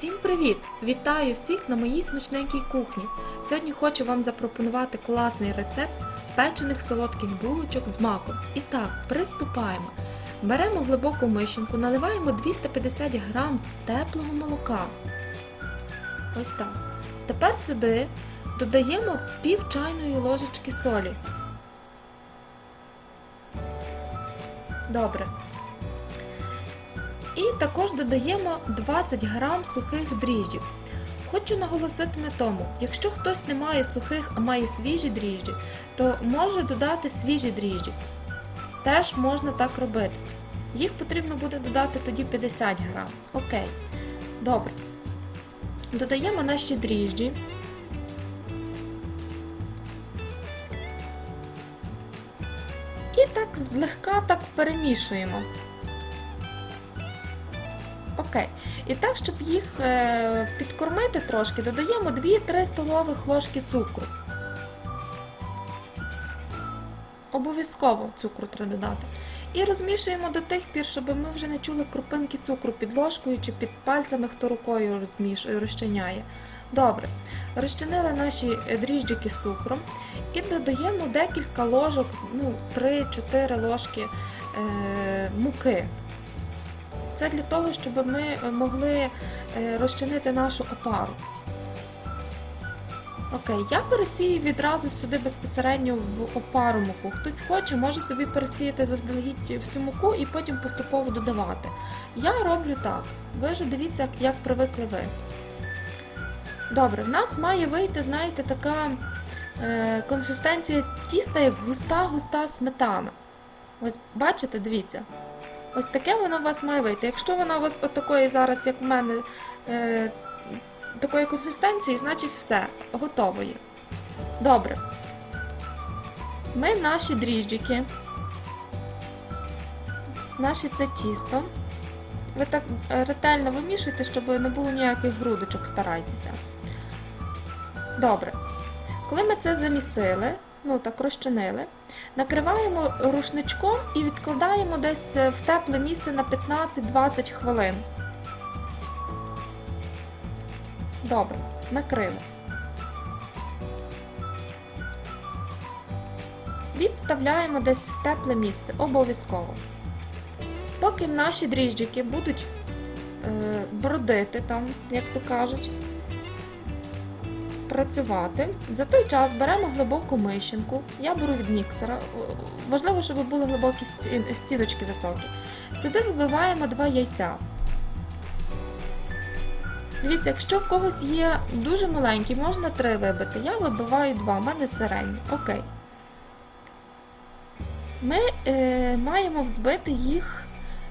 Всім привіт! Вітаю всіх на моїй смачненькій кухні. Сьогодні хочу вам запропонувати класний рецепт печених солодких булочок з маком. І так, приступаємо. Беремо глибоку мишеньку, наливаємо 250 г теплого молока. Ось так. Тепер сюди додаємо пів чайної ложечки солі. Добре. Також додаємо 20 грам сухих дріжджів. Хочу наголосити на тому, якщо хтось не має сухих, а має свіжі дріжджі, то може додати свіжі дріжджі. Теж можна так робити. Їх потрібно буде додати тоді 50 грам. Окей. Добре. Додаємо наші дріжджі. І так злегка так перемішуємо. Окей. І так, щоб їх е, підкормити трошки, додаємо 2-3 столових ложки цукру. Обов'язково цукру треба додати. І розмішуємо до тих пір, щоб ми вже не чули крупинки цукру під ложкою чи під пальцями, хто рукою розчиняє. Добре. Розчинили наші дріжджики з цукром і додаємо декілька ложок, ну, 3-4 ложки е, муки. Це для того, щоб ми могли е, розчинити нашу опару. Окей, я пересію відразу сюди безпосередньо в опару муку. Хтось хоче, може собі пересіяти заздалегідь всю муку і потім поступово додавати. Я роблю так. Ви вже дивіться, як привикли ви. Добре, в нас має вийти, знаєте, така е, консистенція тіста, як густа-густа сметана. Ось бачите, дивіться. Ось таке воно у вас має вийти. Якщо воно у вас отакої зараз, як у мене, е, такої консистенції, значить все, готово є. Добре. Ми наші дріжджики, наше це тісто. Ви так е, ретельно вимішуєте, щоб не було ніяких грудочок, старайтеся. Добре. Коли ми це замісили, ну так розчинили, накриваємо рушничком і відкладаємо десь в тепле місце на 15-20 хвилин. Добре, накрили. Відставляємо десь в тепле місце, обов'язково. Поки наші дріжджики будуть е, бродити там, як то кажуть, працювати. За той час беремо глибоку мищенку. Я беру від міксера. Важливо, щоб були глибокі стіночки високі. Сюди вибиваємо два яйця. Дивіться, якщо в когось є дуже маленький, можна три вибити. Я вибиваю два, в мене середні. Окей. Ми е, маємо взбити їх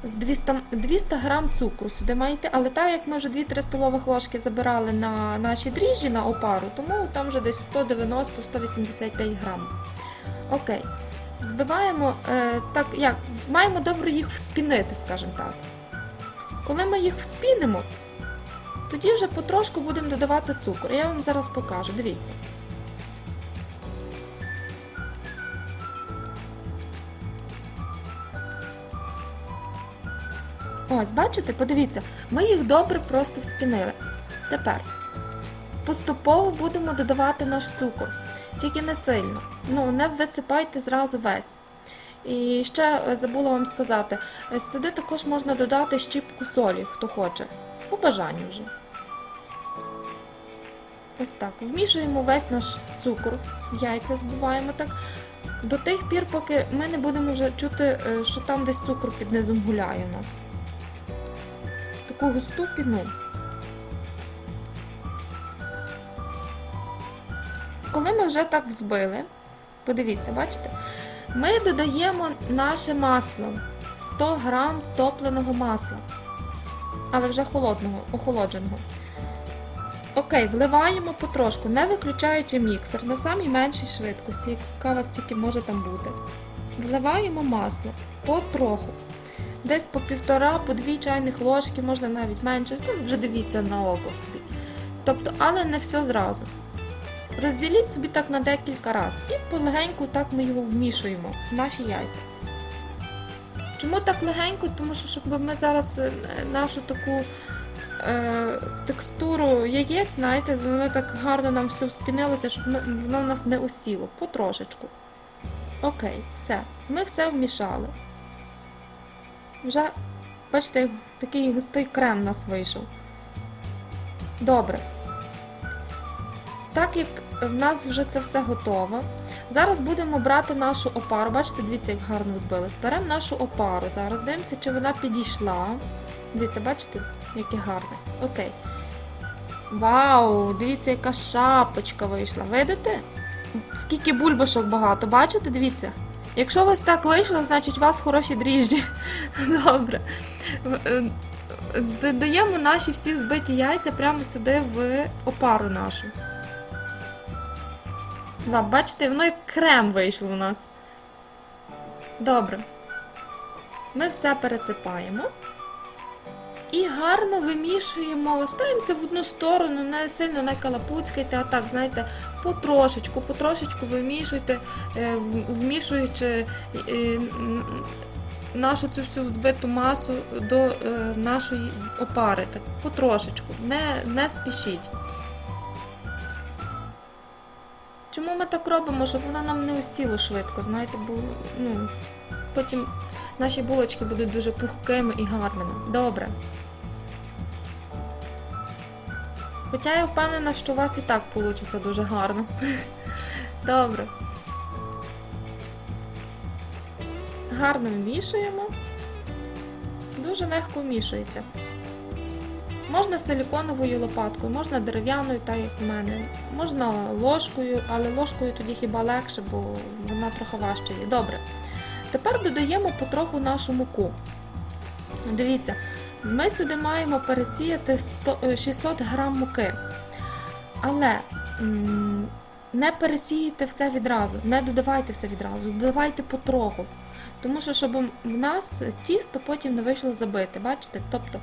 з 200, 200 грам цукру сюди маєте, але так як ми вже 2-3 столових ложки забирали на наші дріжджі на опару, тому там вже десь 190-185 грам. Окей. Взбиваємо е, так, як, маємо добре їх вспінити, скажімо так. Коли ми їх вспінимо, тоді вже потрошку будемо додавати цукор. Я вам зараз покажу, дивіться. Ось, бачите, подивіться, ми їх добре просто вспінили. Тепер поступово будемо додавати наш цукор, тільки не сильно. Ну, не висипайте зразу весь. І ще е, забула вам сказати, е, сюди також можна додати щіпку солі, хто хоче, по бажанню вже. Ось так. Вмішуємо весь наш цукор, яйця збиваємо так. До тих пір, поки ми не будемо вже чути, е, що там десь цукор під низом гуляє у нас таку густу піну. Коли ми вже так взбили, подивіться, бачите, ми додаємо наше масло 100 грам топленого масла, але вже холодного, охолодженого. Окей, вливаємо потрошку, не виключаючи міксер на самій меншій швидкості, яка у вас тільки може там бути. Вливаємо масло потроху. Десь по півтора, по дві чайних ложки, можна навіть менше, там вже дивіться на око собі. Тобто, але не все зразу. Розділіть собі так на декілька разів. І полегеньку так ми його вмішуємо в наші яйця. Чому так легенько? Тому що щоб ми зараз е, нашу таку е, текстуру яєць, знаєте, воно так гарно нам все вспінилося, щоб воно в нас не осіло. Потрошечку. Окей, все. Ми все вмішали. Вже, бачите, такий густий крем у нас вийшов. Добре. Так як в нас вже це все готово, зараз будемо брати нашу опару. Бачите, дивіться, як гарно збилось. Беремо нашу опару. Зараз дивимося, чи вона підійшла. Дивіться, бачите, яке гарне. Окей. Вау! Дивіться, яка шапочка вийшла. Видите? Скільки бульбашок багато, бачите? Дивіться. Якщо у вас так вийшло, значить у вас хороші дріжджі. Добре. Додаємо наші всі збиті яйця прямо сюди в опару нашу. Да, бачите, воно як крем вийшло у нас. Добре. Ми все пересипаємо. І гарно вимішуємо, стараємося в одну сторону, не сильно не калапуцькайте, а так, знаєте, потрошечку, потрошечку вимішуйте, е, вмішуючи е, нашу цю всю збиту масу до е, нашої опари. Так, потрошечку, не, не спішіть. Чому ми так робимо? Щоб вона нам не осіло швидко, знаєте, бо ну, потім наші булочки будуть дуже пухкими і гарними. Добре. Хоча я впевнена, що у вас і так вийде дуже гарно. Добре. Гарно вмішуємо. Дуже легко вмішується. Можна силіконовою лопаткою, можна дерев'яною, так як в мене. Можна ложкою, але ложкою тоді хіба легше, бо вона трохи важче є. Добре. Тепер додаємо потроху нашу муку. Дивіться, ми сюди маємо пересіяти 100, е, 600 грам муки. Але не пересіюйте все відразу, не додавайте все відразу, додавайте потроху. Тому що, щоб в нас тісто потім не вийшло забите. Бачите? Тобто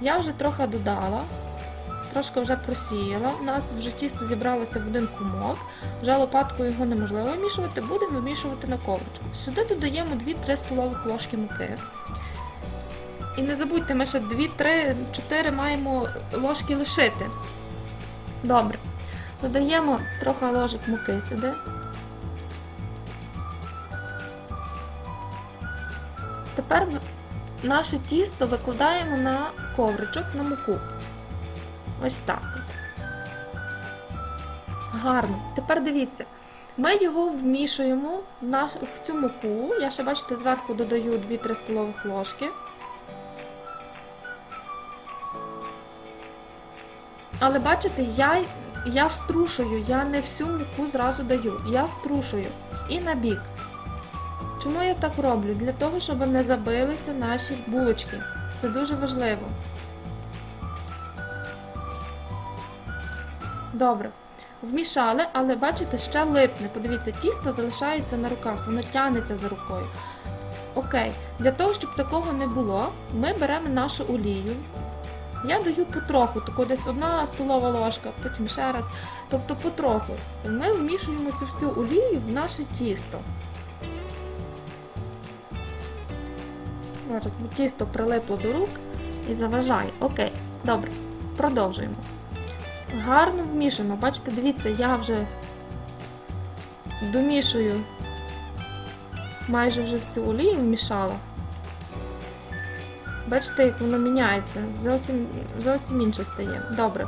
я вже трохи додала, трошки вже просіяла. У нас вже тісто зібралося в один кумок, вже лопаткою його неможливо вимішувати, будемо вимішувати на ковричку. Сюди додаємо 2-3 столових ложки муки. І не забудьте, ми ще 2-3-4 маємо ложки лишити. Добре. Додаємо трохи ложок муки сюди. Тепер наше тісто викладаємо на ковричок на муку. Ось так. Гарно. Тепер дивіться, ми його вмішуємо в, цю муку. Я ще, бачите, зверху додаю 2-3 столових ложки. Але бачите, я, я струшую, я не всю муку зразу даю. Я струшую і на бік. Чому я так роблю? Для того, щоб не забилися наші булочки. Це дуже важливо. Добре. Вмішали, але бачите, ще липне. Подивіться, тісто залишається на руках, воно тягнеться за рукою. Окей, для того, щоб такого не було, ми беремо нашу олію. Я даю потроху, тако десь одна столова ложка, потім ще раз. Тобто потроху. Ми вмішуємо цю всю олію в наше тісто. Зараз тісто прилипло до рук і заважає. Окей, добре, продовжуємо. Гарно вмішуємо. Бачите, дивіться, я вже домішую майже вже всю олію вмішала. Бачите, як воно міняється, зовсім, зовсім інше стає. Добре,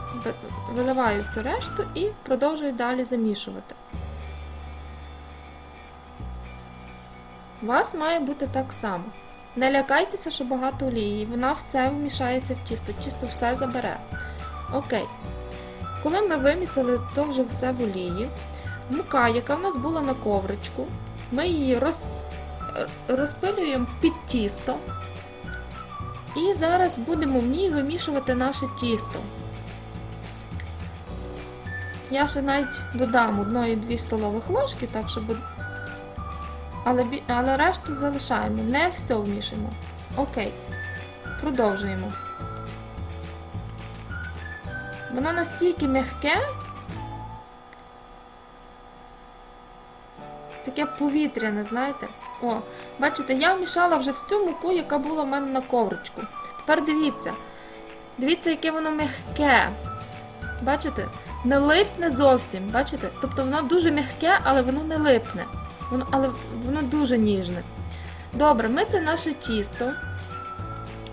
виливаю всю решту і продовжую далі замішувати. У вас має бути так само. Не лякайтеся, що багато олії, вона все вмішається в тісто, тісто все забере. Окей. Коли ми вимісили то вже все в олії, мука, яка в нас була на ковричку, ми її роз, розпилюємо під тісто. І зараз будемо в ній вимішувати наше тісто. Я ще навіть додам одної-дві столових ложки, так щоб. Але, але решту залишаємо, не все вмішуємо. Окей. Продовжуємо. Воно настільки м'яке, таке повітряне, знаєте? О, бачите, я вмішала вже всю муку, яка була в мене на ковричку. Тепер дивіться, Дивіться, яке воно м'яке. Бачите? Не липне зовсім, бачите? Тобто воно дуже м'яке, але воно не липне. Воно, але воно дуже ніжне. Добре, ми це наше тісто.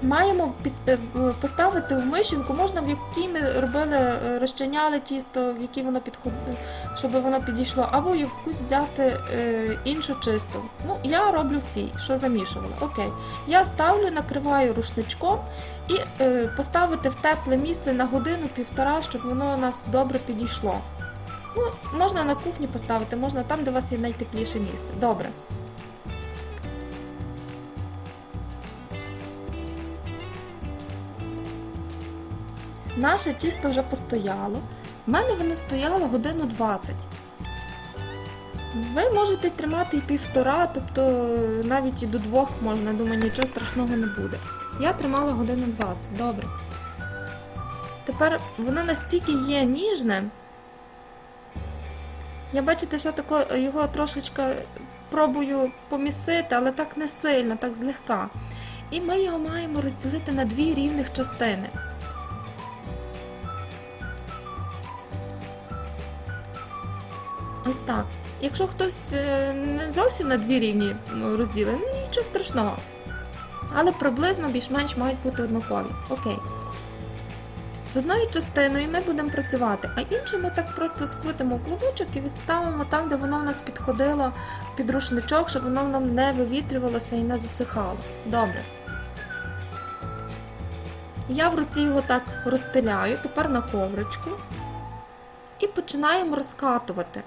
Маємо е, поставити в мишінку, можна в якій ми робили, е, розчиняли тісто, в якій воно підходило, щоб воно підійшло, або якусь взяти е, іншу чисту. Ну, я роблю в цій, що замішувала. Окей. Я ставлю, накриваю рушничком і е, поставити в тепле місце на годину-півтора, щоб воно у нас добре підійшло. Ну, можна на кухні поставити, можна там, де у вас є найтепліше місце. Добре. Наше тісто вже постояло. У мене воно стояло годину 20. Ви можете тримати і півтора, тобто навіть і до двох можна, думаю, нічого страшного не буде. Я тримала годину 20, добре. Тепер воно настільки є ніжне. Я бачите, що тако його трошечки пробую помісити, але так не сильно, так злегка. І ми його маємо розділити на дві рівних частини. Ось так. Якщо хтось е, не зовсім на дві рівні м, розділений, ну нічого страшного. Але приблизно більш-менш мають бути однакові. Окей. З одною частиною ми будемо працювати, а іншу ми так просто скрутимо клубочок і відставимо там, де воно в нас підходило під рушничок, щоб воно нам не вивітрювалося і не засихало. Добре. Я в руці його так розстеляю, тепер на ковричку. І починаємо розкатувати.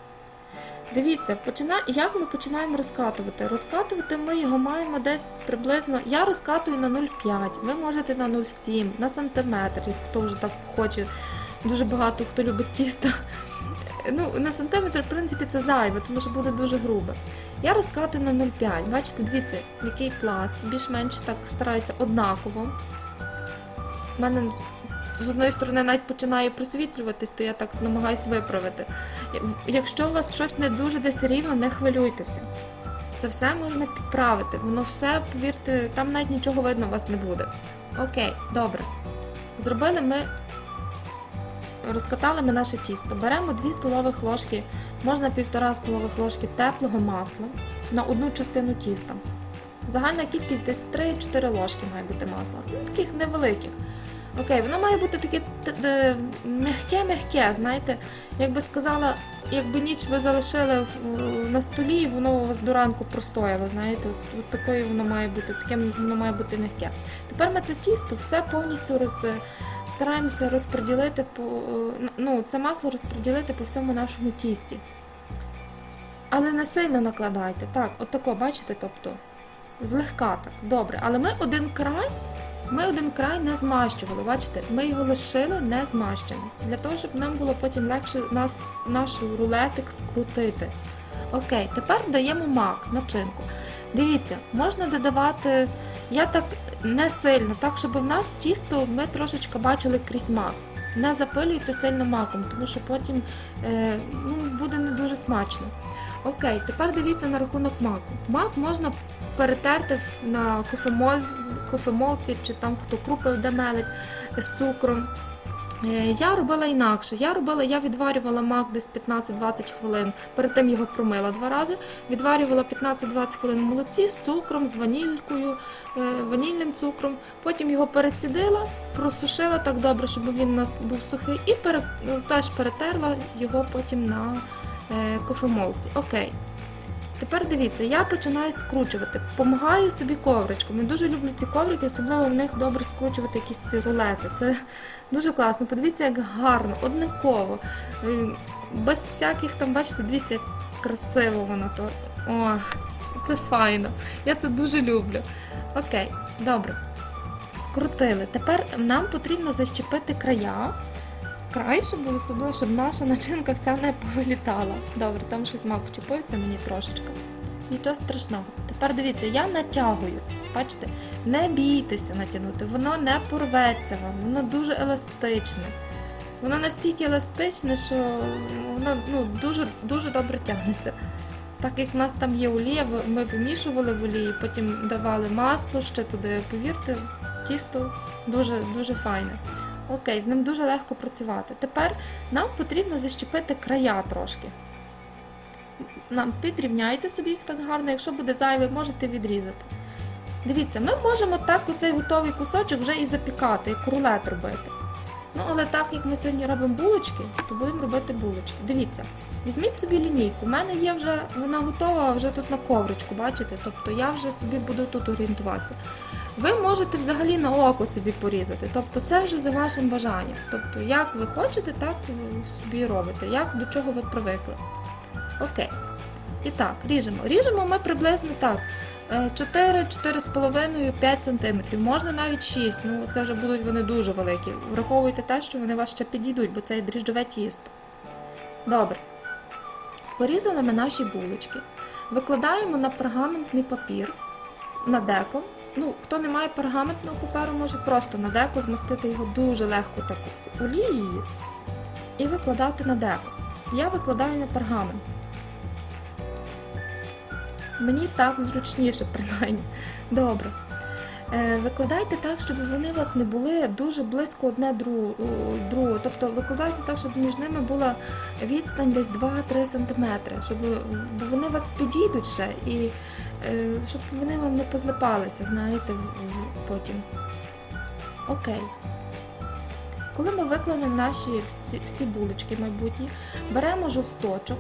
Дивіться, почина... як ми починаємо розкатувати? Розкатувати ми його маємо десь приблизно. Я розкатую на 0,5, ви можете на 0,7, на сантиметр, хто вже так хоче. Дуже багато хто любить тісто. Ну, на сантиметр, в принципі, це зайве, тому що буде дуже грубе. Я розкатую на 0,5. Бачите, дивіться, який пласт. Більш-менш так стараюся однаково. У мене з одної сторони навіть починає просвітлюватись, то я так намагаюся виправити. Якщо у вас щось не дуже десь рівно, не хвилюйтеся. Це все можна підправити. Воно все, повірте, там навіть нічого видно у вас не буде. Окей, добре. Зробили ми, розкатали ми наше тісто. Беремо 2 столових ложки, можна 1,5 столових ложки теплого масла на одну частину тіста. Загальна кількість десь 3-4 ложки має бути масла. Таких невеликих. Окей, воно має бути таке м'яке-м'яке, знаєте, як би сказала, якби ніч ви залишили на столі, і воно у вас до ранку простояло, знаєте, от, такою воно має бути, таке воно має бути м'яке. Тепер ми це тісто все повністю роз, стараємося розподілити по ну, це масло розподілити по всьому нашому тісті. Але не сильно накладайте. Так, от тако, бачите, тобто злегка так. Добре. Але ми один край ми один край не змащували, бачите, ми його лишили не змащеним, для того, щоб нам було потім легше нас, наш рулетик скрутити. Окей, тепер даємо мак, начинку. Дивіться, можна додавати, я так не сильно, так, щоб в нас тісто ми трошечки бачили крізь мак. Не запилюйте сильно маком, тому що потім е, ну, буде не дуже смачно. Окей, тепер дивіться на рахунок маку. Мак можна перетерти на кофемолці чи там хто крупи демелить з цукром. Е, Я робила інакше. Я робила, я відварювала мак десь 15-20 хвилин. Перед тим його промила два рази. Відварювала 15-20 хвилин в молоці з цукром, з ванількою, е, ванільним цукром. Потім його перецідила, просушила так добре, щоб він у нас був сухий, і пере, теж перетерла його потім на е, кофемолці. Окей. Тепер дивіться, я починаю скручувати, помагаю собі ковричком. Я дуже люблю ці коврики, особливо в них добре скручувати якісь рулети. Це дуже класно. Подивіться, як гарно, однаково. Е, Без всяких там, бачите, дивіться, як красиво воно то. О, це файно. Я це дуже люблю. Окей, добре. Скрутили. Тепер нам потрібно защепити края. Край, щоб особливо, щоб наша начинка вся не повилітала. Добре, там щось мак вчепився мені трошечки. Нічого страшного. Тепер дивіться, я натягую. Бачите, не бійтеся натягнути, воно не порветься вам, воно дуже еластичне. Воно настільки еластичне, що воно ну, дуже, дуже добре тягнеться. Так як в нас там є олія, ми вимішували в олії, потім давали масло ще туди. Повірте, тісто дуже дуже файне. Окей, з ним дуже легко працювати. Тепер нам потрібно защепити края трошки. Нам підрівняйте собі їх так гарно, якщо буде зайвий, можете відрізати. Дивіться, ми можемо так оцей готовий кусочок вже і запікати, як рулет робити. Ну, але так як ми сьогодні робимо булочки, то будемо робити булочки. Дивіться, візьміть собі лінійку. У мене є вже вона готова вже тут на ковричку, бачите? Тобто я вже собі буду тут орієнтуватися. Ви можете взагалі на око собі порізати. Тобто це вже за вашим бажанням. Тобто, як ви хочете, так собі робите, як до чого ви привикли. Окей. І так, ріжемо. Ріжемо ми приблизно так. 4, 4,5, 5 см. Можна навіть 6, ну це вже будуть вони дуже великі. Враховуйте те, що вони вас ще підійдуть, бо це є дріжджове тісто. Добре. Порізали ми наші булочки. Викладаємо на пергаментний папір, на деко. Ну, хто не має пергаментного паперу, може просто на деко змастити його дуже легко так олією і викладати на деко. Я викладаю на пергамент. Мені так зручніше, принаймні. Добре. Е, Викладайте так, щоб вони у вас не були дуже близько одне дру- другого. Тобто викладайте так, щоб між ними була відстань десь 2-3 см, щоб вони вас підійдуть ще і е, щоб вони вам не позлипалися, знаєте, потім. Окей. Коли ми викладемо наші всі, всі булочки майбутні, беремо жовточок.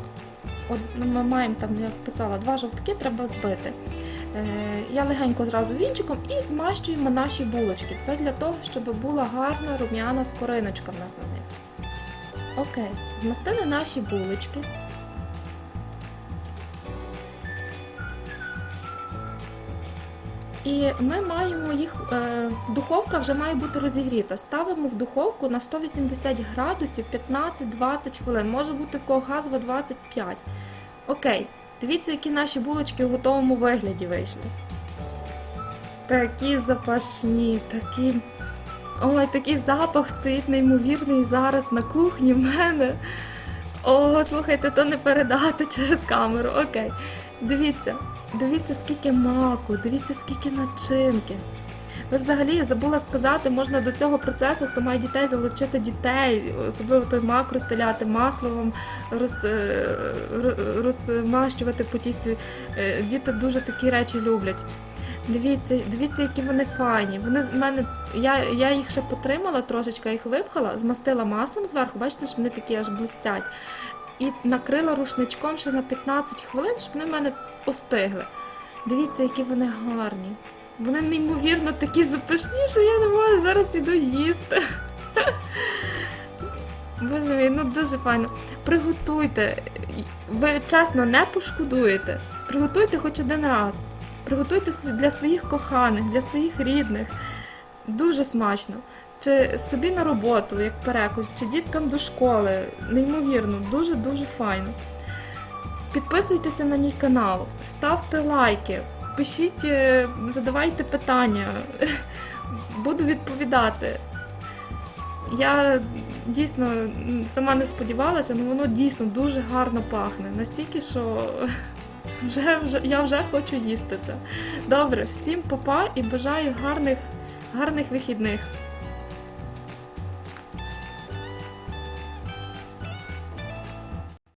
От ми маємо там, як писала, два жовтки треба збити. Е, я легенько зразу вінчиком і змащуємо наші булочки. Це для того, щоб була гарна рум'яна скориночка в нас на них. Окей, змастили наші булочки. І ми маємо їх, е, духовка вже має бути розігріта. Ставимо в духовку на 180 градусів 15-20 хвилин. Може бути в кого газова 25. Окей, дивіться, які наші булочки в готовому вигляді вийшли. Такі запашні, такі. Ой, такий запах стоїть неймовірний зараз на кухні в мене. О, слухайте, то не передати через камеру. Окей. Дивіться, дивіться, скільки маку, дивіться, скільки начинки. Ви взагалі я забула сказати, можна до цього процесу, хто має дітей, залучити дітей, особливо той мак розстеляти маслом, роз, е, розмащувати по тісті. Е, Діти дуже такі речі люблять. Дивіться, дивіться, які вони файні. Вони з мене, я, я їх ще потримала трошечки, їх випхала, змастила маслом зверху, бачите, що вони такі аж блистять. І накрила рушничком ще на 15 хвилин, щоб вони в мене остигли. Дивіться, які вони гарні. Вони неймовірно такі запашні, що я не можу зараз іду їсти. Боже мій, ну дуже файно. Приготуйте. Ви чесно не пошкодуєте. Приготуйте хоч один раз. Приготуйте для своїх коханих, для своїх рідних. Дуже смачно. Чи собі на роботу, як перекус, чи діткам до школи. Неймовірно, дуже-дуже файно. Підписуйтеся на мій канал, ставте лайки, пишіть, е, задавайте питання. Буду відповідати. Я дійсно сама не сподівалася, але воно дійсно дуже гарно пахне. Настільки, що вже, вже, я вже хочу їсти це. Добре, всім па-па і бажаю гарних, гарних вихідних.